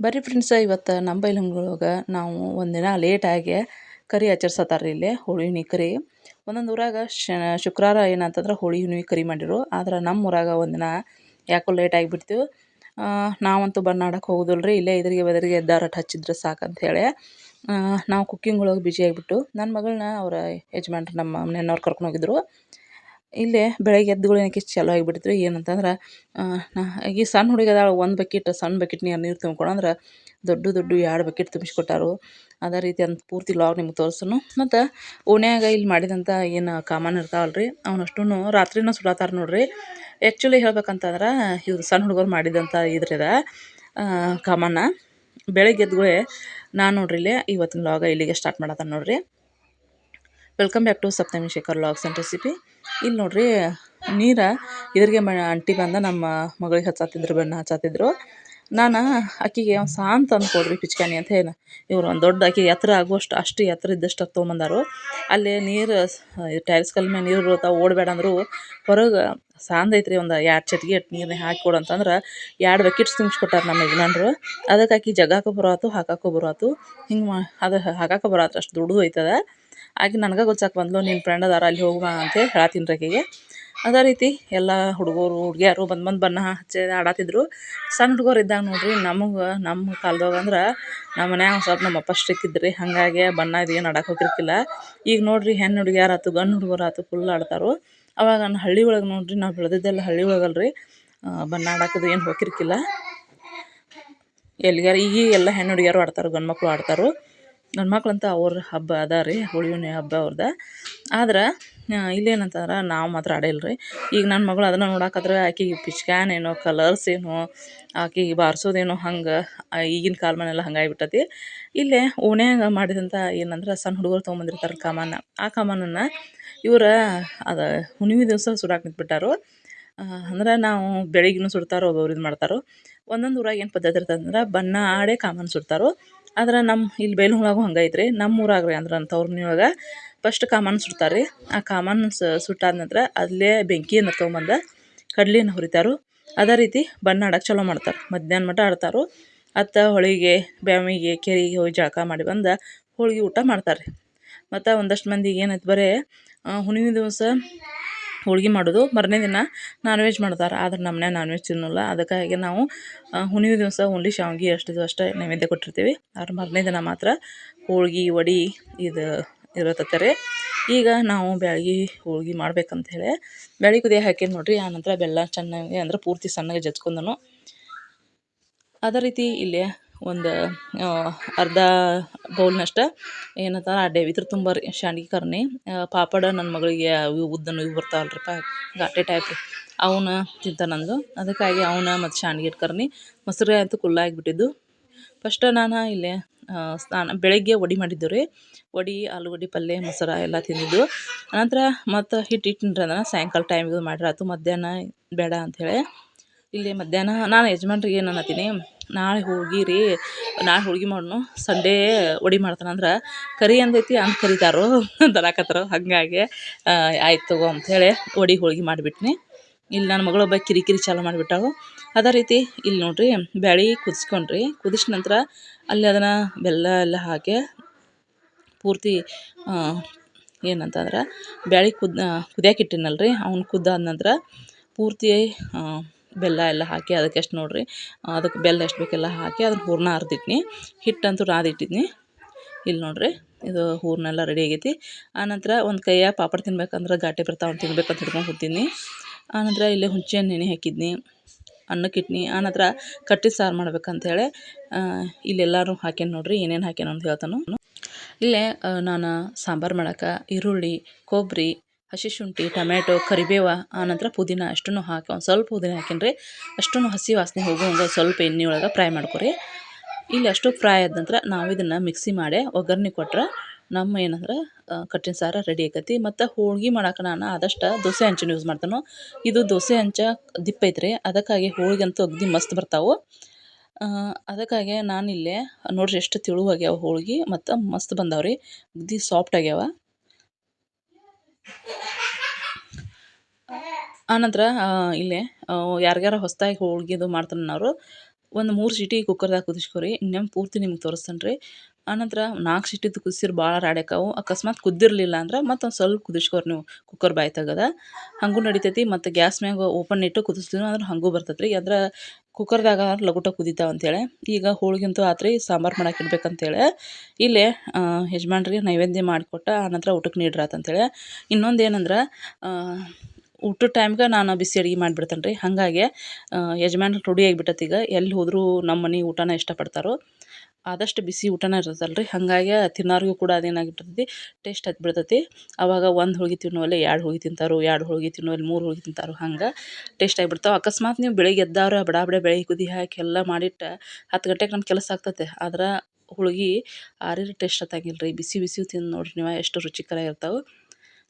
ಬರ್ರಿ ಫ್ರೆಂಡ್ಸ ಇವತ್ತು ನಮ್ಮ ಬೈಲಹೊಂಗಲೊಳಗೆ ನಾವು ಒಂದಿನ ಲೇಟಾಗಿ ಕರಿ ಆಚರಿಸತ್ತಾರ ರೀ ಇಲ್ಲಿ, ಹೋಳಿ ಹುಣ್ಣಿ ಕರಿ. ಒಂದೊಂದು ಊರಾಗ ಶುಕ್ರವಾರ ಏನಂತಂದ್ರೆ ಹೋಳಿ ಹುಣ್ಣಿ ಕರಿ ಮಾಡಿರು, ಆದ್ರೆ ನಮ್ಮ ಊರಾಗ ಒಂದಿನ ಯಾಕೋ ಲೇಟ್ ಆಗಿಬಿಡ್ತೀವಿ ನಾವಂತೂ ಬನ್ನಾಡಕ್ಕೆ ಹೋಗೋದಿಲ್ಲ ರೀ ಇಲ್ಲೇ ಎದುರಿಗೆ ಬೆದರಿಗೆ ಎದ್ದಾರಟ್ ಹಚ್ಚಿದ್ರೆ ಸಾಕಂತ ಹೇಳಿ ನಾವು ಕುಕ್ಕಿಂಗ್ ಒಳಗೆ ಬಿಜಿ ಆಗಿಬಿಟ್ಟು ನನ್ನ ಮಗಳನ್ನ ಅವರ ಯಜಮಾನ್ರು ನಮ್ಮ ಮನೆಯವ್ರು ಕರ್ಕೊಂಡು ಹೋಗಿದ್ರು. ಇಲ್ಲೇ ಬೆಳಗ್ಗೆ ಎದ್ದುಗಳು ಆಕಿ ಚಾಲು ಆಗಿಬಿಡ್ತು ಏನಂತಂದ್ರೆ ಆಕಿ ಸಣ್ಣ ಹುಡುಗಿ ಅದಾಳ ಒಂದು ಬಕೆಟ್, ಸಣ್ಣ ಬಕೆಟ್ ನೀರು ನೀರು ತುಂಬ್ಕೊಡು ಅಂದ್ರೆ ದೊಡ್ಡ ದೊಡ್ಡ ಎರಡು ಬಕೆಟ್ ತುಂಬಿಸ್ಕೊಟ್ಟಾರು. ಅದೇ ರೀತಿ ಅಂತ ಪೂರ್ತಿ ಲಾಗ್ ನಿಮ್ಗೆ ತೋರಿಸೋನು. ಮತ್ತು ಓಣ್ಯಾಗ ಇಲ್ಲಿ ಮಾಡಿದಂಥ ಏನು ಕಾಮನ್ ಇರ್ತಾವಲ್ಲ ರೀ ಅವನಷ್ಟು ರಾತ್ರಿನೂ ಸುಡಾತಾರ ನೋಡ್ರಿ. ಆ್ಯಕ್ಚುಲಿ ಹೇಳ್ಬೇಕಂತಂದ್ರೆ, ಇವ್ರು ಸಣ್ಣ ಹುಡುಗರು ಮಾಡಿದಂಥ ಇದ್ರದ ಕಾಮನ್ನ ಬೆಳಗ್ಗೆ ಎದ್ದುಗಳೇ ನಾನು ನೋಡ್ರಿ ಇಲ್ಲೇ ಇವತ್ತಿನ ಲಾಗ ಇಲ್ಲಿಗೆ ಸ್ಟಾರ್ಟ್ ಮಾಡತ್ತಾನೆ ನೋಡ್ರಿ. Welcome back to Saptami Shekhar logs and recipe ಇಲ್ಲಿ ನೋಡ್ರಿ, ನೀರು ಇದ್ರಿಗೆ ಮ ಅಂಟಿ ಬಂದ ನಮ್ಮ ಮಗಳಿಗೆ ಹಚ್ಚಾತಿದ್ರು, ಬಣ್ಣ ಹಚ್ಚಾತಿದ್ರು. ನಾನು ಆಕಿಗೆ ಒಂದು ಸಾನ್ ತಂದು ಕೊಡ್ರಿ ಪಿಚ್ಕಾನಿ ಅಂತ ಹೇಳಿ. ಇವ್ರು ಒಂದು ದೊಡ್ಡ ಆಕಿಗೆ ಎತ್ತರ ಆಗುವಷ್ಟು ಅಷ್ಟು ಎತ್ತರ ಇದ್ದಷ್ಟು ತೊಗೊಂಬಂದಾರು. ಅಲ್ಲಿ ನೀರು ಟೈಲ್ಸ್ ಕಲ್ ಮೇಲೆ ನೀರು ತಾವು ಓಡಬೇಡ ಅಂದರು. ಹೊರಗೆ ಸಾಂದ್ ಐತ್ರಿ, ಒಂದು ಎರಡು ಚಟ್ಗೆ ಎಟ್ಟು ನೀರನ್ನ ಹಾಕಿ ಕೊಡು ಅಂತಂದ್ರೆ ಎರಡು ಬಕೆಟ್ಸ್ ತುಂಬಿಸ್ಕೊಟ್ಟಾರ ನಮ್ಮ ಯಜಮಾನ್ರು. ಅದಕ್ಕೆ ಆಕಿ ಜಗಾಕ ಬರೋತು ಹಾಕಾಕೂ ಬರೋತು ಹಿಂಗೆ ಮಾ ಅದು ಹಾಕಾಕ ಬರಾತು ಅಷ್ಟು ದುಡ್ಡು ಐತದ ಆಕೆ ನನಗೆ ಗೊತ್ತಾಕ ಬಂದ್ಲು ನಿನ್ನ ಫ್ರೆಂಡ್ ಅದಾರ, ಅಲ್ಲಿ ಹೋಗುವ ಅಂತೇಳಿ ಹೇಳತ್ತೀನಿ ರೀ ಆಕೆಗೆ. ಅದೇ ರೀತಿ ಎಲ್ಲ ಹುಡುಗರು, ಹುಡುಗಿಯರು ಬಂದು ಬಂದು ಬಣ್ಣ ಹಚ್ಚಿ ಆಡತ್ತಿದ್ರು ಸಣ್ಣ ಹುಡುಗರು ಇದ್ದಾಗ ನೋಡಿರಿ, ನಮಗೆ ನಮ್ಮ ಕಾಲ್ದಾಗ ಅಂದ್ರೆ ನಮ್ಮ ಮನ್ಯಾಗ ಸ್ವಲ್ಪ ನಮ್ಮ ಅಪ್ಪ ಸ್ಟ್ರಿಕ್ ಇದ್ರಿ, ಹಾಗಾಗಿ ಬಣ್ಣ ಇದೇನು ಆಡಕ್ಕೆ ಹೋಗಿರ್ಕಿಲ್ಲ ಈಗ ನೋಡಿರಿ ಹೆಣ್ಣು ಹುಡುಗಿಯರು ಆಯ್ತು ಗಂಡು ಹುಡುಗರು ಆಯ್ತು ಫುಲ್ ಆಡ್ತಾರೆ. ಅವಾಗ ನಾನು ಹಳ್ಳಿ ಒಳಗೆ ನೋಡಿರಿ, ನಾವು ಬೆಳೆದಿದ್ದೆಲ್ಲ ಹಳ್ಳಿ ಒಳಗಲ್ರಿ ಬಣ್ಣ ಆಡಕ್ಕದು ಏನು ಹೋಗಿರ್ಕಿಲ್ಲ ಎಲ್ಲಿಗಾರ ಈಗ ಎಲ್ಲ ಹೆಣ್ಣು ಹುಡುಗಿಯರು ಆಡ್ತಾರೆ, ಗಂಡು ಮಕ್ಕಳು ಆಡ್ತಾರೆ. ಗಂಡು ಮಕ್ಳಂತ ಅವ್ರ ಹಬ್ಬ ಅದ ರೀ, ಹೋಳಿ ಹುಣ್ಣಿ ಹಬ್ಬ ಅವ್ರದ್ದು ಆದ್ರೆ ಇಲ್ಲೇನಂತಂದ್ರೆ ನಾವು ಮಾತ್ರ ಆಡಿಲ್ಲ ರೀ ಈಗ ನನ್ನ ಮಗಳು ಅದನ್ನು ನೋಡಾಕತ್ರೆ ಆಕಿಗೆ ಪಿಚ್ಕ್ಯಾನ್ ಏನೋ ಕಲರ್ಸ್ ಏನೋ, ಆಕಿಗೆ ಬಾರಿಸೋದೇನೋ ಹಂಗೆ ಈಗಿನ ಕಾಲಮಾನೆಲ್ಲ ಹಂಗಾಗ್ಬಿಟ್ಟೈತಿ. ಇಲ್ಲೇ ಓಣ್ಯಾಗ ಮಾಡಿದಂಥ ಏನಂದ್ರೆ ಸಣ್ಣ ಹುಡುಗರು ತೊಗೊಂಬಂದಿರ್ತಾರೆ ಕಮಾನ ಆ ಕಾಮಾನನ್ನು ಇವ್ರು ಅದು ಹುಣ್ಮೆ ದಿವಸ ಸುಡಾಕೆ ನಿಂತ್ಬಿಟ್ಟಾರು. ಅಂದ್ರೆ ನಾವು ಬೆಳಿಗ್ಗೆನೂ ಸುಡ್ತಾರೆ ಒಬ್ಬೊಬ್ರು ಇದು ಮಾಡ್ತಾರೋ. ಒಂದೊಂದು ಊರಾಗ ಏನು ಪದ್ಧತಿ ಇರ್ತದಂದ್ರೆ ಬಣ್ಣ ಆಡೇ ಕಾಮನ್ ಸುಡ್ತಾರೋ. ಆದ್ರೆ ನಮ್ಮ ಇಲ್ಲಿ ಬೇಲುಂಗ್ಳಾಗೂ ಹಂಗೆ ಐತ್ರಿ. ನಮ್ಮ ಊರಾಗ ರೀ ಅಂದ್ರೆ ಮನೆಯೊಳಗೆ ಫಸ್ಟ್ ಕಾಮನ್ ಸುಡ್ತಾರೆ ರೀ ಆ ಕಾಮನ್ ಸುಟ್ಟಾದ ನಂತರ ಅಲ್ಲೇ ಬೆಂಕಿಯನ್ನು ತೊಗೊಂಬಂದು ಕಡ್ಲಿಯನ್ನು ಹುರಿತಾರು. ಅದೇ ರೀತಿ ಬಣ್ಣ ಆಡಕ್ಕೆ ಚಲೋ ಮಾಡ್ತಾರೆ. ಮಧ್ಯಾಹ್ನ ಮಟ್ಟ ಆಡ್ತಾರೆ. ಅತ್ತ ಹೊಳಿಗೆ ಬ್ಯಾಮಿಗೆ ಕೆರೆಗೆ ಹೋಗಿ ಜಳಕ ಮಾಡಿ ಬಂದು ಹೋಳಿಗೆ ಊಟ ಮಾಡ್ತಾರೆ ರೀ ಮತ್ತು ಒಂದಷ್ಟು ಮಂದಿಗೆ ಏನಾಯ್ತು ಬರೇ ಹುಣ್ಣಿಮೆ ದಿವಸ ಹೋಳ್ಗೆ ಮಾಡೋದು. ಮರನೇ ದಿನ ನಾನ್ ವೆಜ್ ಮಾಡ್ತಾರೆ. ಆದ್ರೆ ನಮ್ಮ ಮನ್ಯಾಗ ನಾನ್ ವೆಜ್ ತಿನ್ನೋಲ್ಲ. ಅದಕ್ಕಾಗಿ ನಾವು ಹುಣ್ಣಿಮೆ ದಿವಸ ಓನ್ಲಿ ಶಾವಿಗೆ ಅಷ್ಟು ಅಷ್ಟೇ ನೈವೇದ್ಯ ಕೊಟ್ಟಿರ್ತೀವಿ. ಆದ್ರೆ ಮರನೇ ದಿನ ಮಾತ್ರ ಹೋಳ್ಗೆ, ವಡಿ ಇದು ಇರತ್ತರೆ ಈಗ ನಾವು ಬ್ಯಾಳ್ಗೆ ಹೋಳ್ಗೆ ಮಾಡ್ಬೇಕಂತೇಳಿ. ಬ್ಯಾಳೆ ಹಾಕಿ ನೋಡ್ರಿ. ಆನಂತರ ಬೆಲ್ಲ ಚೆನ್ನಾಗಿ ಅಂದ್ರೆ ಪೂರ್ತಿ ಸಣ್ಣಗೆ ಜಜ್ಕೊಂಡನು. ಅದೇ ರೀತಿ ಇಲ್ಲಿ ಒಂದು ಅರ್ಧ ಬೌಲ್ನಷ್ಟು ಏನಂತಾರೆ ಅಡ್ಡೆ ಇದ್ರ ತುಂಬ ರೀ ಶಾಂಡ್ಗಿ ಕರ್ನಿ ಪಾಪಡ ನನ್ನ ಮಗಳಿಗೆ ಇವು ಉದ್ದನು ಇವು ಬರ್ತಾವಲ್ರಿಪ್ಪ ಗಾಟೆ ಟೈಪ್ ಅವನ್ನ ಅವನ್ನ ತಿಂತಾನಂದು ಅದಕ್ಕಾಗಿ ಅವನ್ನ ಮತ್ತು ಸಂಡ್ಗಿ ಕರ್ನಿ ಮೊಸರು ಅಂತೂ ಕುಲ್ಲ ಆಗಿಬಿಟ್ಟಿದ್ದು. ಫಸ್ಟ್ ನಾನು ಇಲ್ಲೇ ಸ್ನಾನ, ಬೆಳಗ್ಗೆ ವಡೆ ಮಾಡಿದ್ದು ರೀ. ವಡಿ ಆಲೂಗಡ್ಡೆ ಪಲ್ಯ ಮೊಸರು ಎಲ್ಲ ತಿಂದಿದ್ದು. ನಂತರ ಮತ್ತು ಹಿಟ್ಟು ಇಟ್ಟಿನ್ರಿ ಅದನ್ನು, ಸಾಯಂಕಾಲ ಟೈಮಿಗೆ ಮಾಡಿರಾತು ಮಧ್ಯಾಹ್ನ ಬೇಡ ಅಂಥೇಳಿ ಇಲ್ಲಿ ಮಧ್ಯಾಹ್ನ, ನಾನು ಯಜಮಾನ್ರಿಗೆ ಏನು ಅನ್ನತ್ತೀನಿ ನಾಳೆ ಹೋಗಿ ರೀ, ನಾಳೆ ಹೋಳ್ಗೆ ಮಾಡೋಣ ಸಂಡೇ ವಡೆ ಮಾಡ್ತಾನಂದ್ರೆ ಕರಿ ಅಂದೈತಿ ಅಂತ ಕರಿತಾರೋ ತರಾಕತ್ರು ಹಾಗಾಗಿ ಆಯ್ತು ತಗೋ ಅಂಥೇಳಿ ವಡೆ ಹೋಳ್ಗೆ ಮಾಡಿಬಿಟ್ನಿ. ಇಲ್ಲಿ ನನ್ನ ಮಗಳು ಒಬ್ಬಾಕಿ ಕಿರಿಕಿರಿ ಚಾಲು ಮಾಡಿಬಿಟ್ಟಾಳು. ಅದೇ ರೀತಿ ಇಲ್ಲಿ ನೋಡಿರಿ, ಬ್ಯಾಳಿ ಕುದಿಸ್ಕೊಂಡ್ರಿ ಕುದಿಸಿದ ನಂತರ ಅಲ್ಲಿ ಅದನ್ನು ಬೆಲ್ಲ ಎಲ್ಲ ಹಾಕಿ, ಪೂರ್ತಿ ಏನಂತಂದ್ರೆ, ಬ್ಯಾಳಿ ಕುದ್ ಕುದಿಯಾಕಿಟ್ಟಿನಲ್ರಿ ಅವ್ನು ಕುದ್ದಾದ ನಂತರ ಪೂರ್ತಿ ಬೆಲ್ಲ ಎಲ್ಲ ಹಾಕಿ ಅದಕ್ಕೆ ಎಷ್ಟು ನೋಡಿರಿ. ಅದಕ್ಕೆ ಬೆಲ್ಲ ಎಷ್ಟು ಬೇಕೆಲ್ಲ ಹಾಕಿ ಅದನ್ನು ಹೂರಣ ಅರ್ದಿಟ್ನಿ. ಹಿಟ್ಟಂತೂ ನಾದಿಟ್ಟಿದ್ನಿ. ಇಲ್ಲಿ ನೋಡಿರಿ, ಇದು ಹೂರಣ ಎಲ್ಲ ರೆಡಿ ಆಗೈತಿ ಆನಂತರ ಒಂದು ಕೈಯಾಗ ಪಾಪಡ್ ತಿನ್ಬೇಕಂದ್ರೆ ಘಾಟಿ ಬರ್ತಾವೆ ತಿನ್ಬೇಕಂತ ಹಿಡ್ಕೊಂಡು ಕೂತೀನಿ ಆನಂತರ ಇಲ್ಲಿ ಹುಂಚೆಹಣ್ಣು ನೆನೆ ಹಾಕಿದ್ನಿ. ಅನ್ನಕ್ಕೆ ಇಟ್ನಿ. ಆನಂತರ ಕಟ್ಟಿ ಸಾರು ಮಾಡ್ಬೇಕಂತೇಳಿ ಇಲ್ಲೆಲ್ಲರೂ ಹಾಕೇನಿ ನೋಡಿರಿ, ಏನೇನು ಹಾಕ್ಯಾನ ಅಂತ ಹೇಳ್ತಾನು. ಇಲ್ಲೇ ನಾನು ಸಾಂಬಾರು ಮಾಡೋಕ್ಕೆ ಈರುಳ್ಳಿ ಕೊಬ್ಬರಿ ಹಸಿ ಶುಂಠಿ ಟೊಮೆಟೊ ಕರಿಬೇವು ಆನಂತರ ಪುದೀನ ಅಷ್ಟನ್ನು ಹಾಕಿ, ಒಂದು ಸ್ವಲ್ಪ ಪುದೀನ ಹಾಕಿನ್ರಿ. ಅಷ್ಟನ್ನು ಹಸಿ ವಾಸನೆ ಹೋಗುವಂಗೆ ಸ್ವಲ್ಪ ಎಣ್ಣೆ ಒಳಗೆ ಫ್ರೈ ಮಾಡ್ಕೊರಿ. ಇಲ್ಲಿ ಅಷ್ಟು ಫ್ರೈ ಆದ ನಂತರ ನಾವು ಇದನ್ನು ಮಿಕ್ಸಿ ಮಾಡಿ ಒಗ್ಗರಣೆ ಕೊಟ್ರೆ ನಮ್ಮ ಏನಂದ್ರೆ ಕಟ್ಟಿನ ಸಾರ ರೆಡಿ ಆಕತಿ. ಮತ್ತು ಹೋಳ್ಗೆ ಮಾಡಕ್ಕೆ ನಾನು ಆದಷ್ಟು ದೋಸೆ ಹಂಚನ್ನು ಯೂಸ್ ಮಾಡ್ತಾನೋ. ಇದು ದೋಸೆ ಹಂಚ ದಿಪ್ಪ ಐತ್ರಿ, ಅದಕ್ಕಾಗಿ ಹೋಳಿಗೆ ಅಂತೂ ಅಗ್ದಿ ಮಸ್ತ್ ಬರ್ತಾವೆ. ಅದಕ್ಕಾಗಿ ನಾನಿಲ್ಲೇ ನೋಡಿರಿ ಎಷ್ಟು ತೆಳುವಾಗ್ಯಾವ ಹೋಳಿಗೆ, ಮತ್ತು ಮಸ್ತ್ ಬಂದಾವೆ ರೀ ಅಗದಿ ಸಾಫ್ಟ್ ಆಗ್ಯಾವ. ಆನಂತರ ಇಲ್ಲೇ ಯಾರಿಗಾರ ಹೊಸದಾಗಿ ಹೋಳ್ಗೆದು ಮಾಡ್ತಾರನ್ನೋರು ಒಂದು ಮೂರು ಸೀಟಿ ಕುಕ್ಕರ್ದಾಗ ಕುದಿಸ್ಕೊರಿ, ಇನ್ನೇನು ಪೂರ್ತಿ ನಿಮ್ಗೆ ತೋರಿಸ್ತಾನೆ ರೀ ಆನಂತರ ನಾಲ್ಕು ಸಿಟ್ಟಿದ್ದು ಕುದಿಸಿರ್ ಭಾಳ ರಾಡ್ಯಾಕವು. ಅಕಸ್ಮಾತ್ ಕುದ್ದಿರಲಿಲ್ಲ ಅಂದ್ರೆ ಮತ್ತೊಂದು ಸ್ವಲ್ಪ ಕುದಿಸ್ಕೊರಿ ನೀವು. ಕುಕ್ಕರ್ ಬಾಯಿ ತೆಗದ. ಹಾಗೂ ನಡಿತೈತಿ ಮತ್ತು ಗ್ಯಾಸ್ ಮ್ಯಾಗ ಓಪನ್ ಇಟ್ಟು ಕುದಿಸ್ತೀವಿ ಅಂದ್ರೆ ಹಾಗೂ ಬರ್ತೈತೆ ರೀ ಅದ್ರ ಕುಕ್ಕರ್ದಾಗ ಲಗುಟ ಕುದಿತಾವ ಅಂತೇಳಿ. ಈಗ ಹೋಳ್ಗೆಂತೂ ಆತ್ರಿ ಸಾಂಬಾರು ಮಾಡಕ್ಕೆ ಇಡ್ಬೇಕಂತೇಳಿ. ಇಲ್ಲೇ ಯಜಮಾನ್ರಿಗೆ ನೈವೇದ್ಯ ಮಾಡಿಕೊಟ್ಟ ಆನಂತರ ಊಟಕ್ಕೆ ನೀಡ್ರಾತಂತೇಳಿ ಇನ್ನೊಂದು ಏನಂದ್ರೆ ಊಟದ ಟೈಮ್ಗೆ ನಾನು ಬಿಸಿ ಅಡುಗೆ ಮಾಡಿಬಿಡ್ತೇನೆ ರೀ ಹಾಗಾಗಿ ಯಜಮಾನ್ರಿಗೆ ರೂಢಿ ಈಗ. ಎಲ್ಲಿ ಹೋದರೂ ನಮ್ಮ ಮನೆ ಊಟನ ಇಷ್ಟಪಡ್ತಾರೋ. ಆದಷ್ಟು ಬಿಸಿ ಊಟನೇ ಇರ್ತದಲ್ಲ ರೀ ಹಾಗಾಗಿ ತಿನ್ನೋರಿಗೂ ಕೂಡ ಅದೇನಾಗಿಬಿಡ್ತೈತಿ ಟೇಸ್ಟ್ ಹತ್ತಿ ಬಿಡ್ತೈತಿ ಅವಾಗ ಒಂದು ಹೋಳ್ಗೆ ತಿನ್ನುವಲ್ಲಿ ಎರಡು ಹೋಳ್ಗೆ ತಿಂತಾರೋ, ಎರಡು ಹೋಳ್ಗೆ ತಿನ್ನುವಲ್ಲಿ ಮೂರು ಹೋಳ್ಗೆ ತಿಂತಾರೋ, ಹಂಗೆ ಟೇಸ್ಟ್ ಆಗಿಬಿಡ್ತಾವೆ. ಅಕಸ್ಮಾತ್ ನೀವು ಬೆಳಿಗ್ಗೆ ಎದ್ದವ್ರೆ, ಬಡ ಬಡ ಬೆಳಗ್ಗೆ ಕುದಿ ಹಾಕಿ ಎಲ್ಲ ಮಾಡಿಟ್ಟು ಹತ್ತು ಗಂಟೆಗೆ ನಮ್ಮ ಕೆಲಸ ಆಗ್ತೈತೆ. ಆದ್ರೆ ಹೋಳ್ಗೆ ಆರಿದ್ರೆ ಟೇಸ್ಟ್ ಹತ್ತಾಗಿಲ್ಲ ರೀ ಬಿಸಿ ಬಿಸಿ ತಿಂದು ನೋಡ್ರಿ ನೀವು ಎಷ್ಟು ರುಚಿಕರ ಇರ್ತಾವೆ.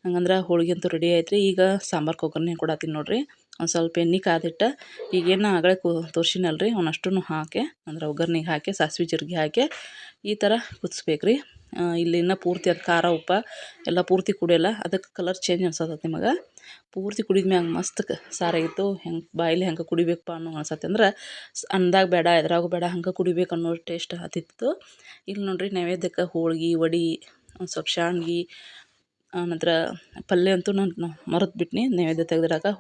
ಹಂಗಂದ್ರೆ ಹೋಳಿಗೆ ಅಂತೂ ರೆಡಿ ಆಯ್ತು ರೀ ಈಗ ಸಾಂಬಾರು ಕೊಬ್ಬರಿನೇ ತಿನ್ನು ನೋಡಿರಿ ಒಂದು ಸ್ವಲ್ಪ ಎಣ್ಣೆ ಕಾದಿಟ್ಟು ಈಗೇನು ಆಗಲೇ ಕು ತೋರ್ಸಿನಲ್ಲ ರೀ ಹಾಕಿ, ಅಂದ್ರೆ ಒಗ್ಗರ್ಣೆಗೆ ಹಾಕಿ, ಸಾಸ್ವೆ ಜೀರ್ಗೆ ಹಾಕಿ, ಈ ಥರ ಕುದಿಸ್ಬೇಕು ರೀ ಇಲ್ಲಿ ಇನ್ನೂ ಪೂರ್ತಿ ಅದು ಖಾರ, ಉಪ್ಪು ಎಲ್ಲ ಪೂರ್ತಿ ಕುಡಿಯಲ್ಲ ಅದಕ್ಕೆ ಕಲರ್ ಚೇಂಜ್ ಅನ್ಸತ್ತೆ ನಿಮಗೆ. ಪೂರ್ತಿ ಕುಡಿದ ಮ್ಯಾಗ ಮಸ್ತ್ ಸಾರಾಗಿತ್ತು ಹೆಂಗೆ ಬಾಯಲ್ಲಿ ಹೆಂಗೆ ಕುಡಿಬೇಕಪ್ಪ ಅನ್ನೋ ಅನ್ಸತ್ತೆ ಅಂದ್ರೆ ಅಂದಾಗ ಬೇಡ, ಎದ್ರಾಗೂ ಬೇಡ, ಹಂಗೆ ಕುಡಿಬೇಕು ಅನ್ನೋ ಟೇಸ್ಟ್ ಹತ್ತಿತ್ತು. ಇಲ್ಲಿ ನೋಡಿರಿ ನೈವೇದ್ಯಕ್ಕೆ ಹೋಳ್ಗೆ, ವಡಿ, ಒಂದು ಸ್ವಲ್ಪ ಶಾಣ್ಗಿ ಆನಂತರ ಪಲ್ಯ ಅಂತೂ ನಾನು ಮರೆತು ಬಿಟ್ನಿ, ನೈವೇದ್ಯ ತೆಗ್ದಿಡಕ್ಕೆ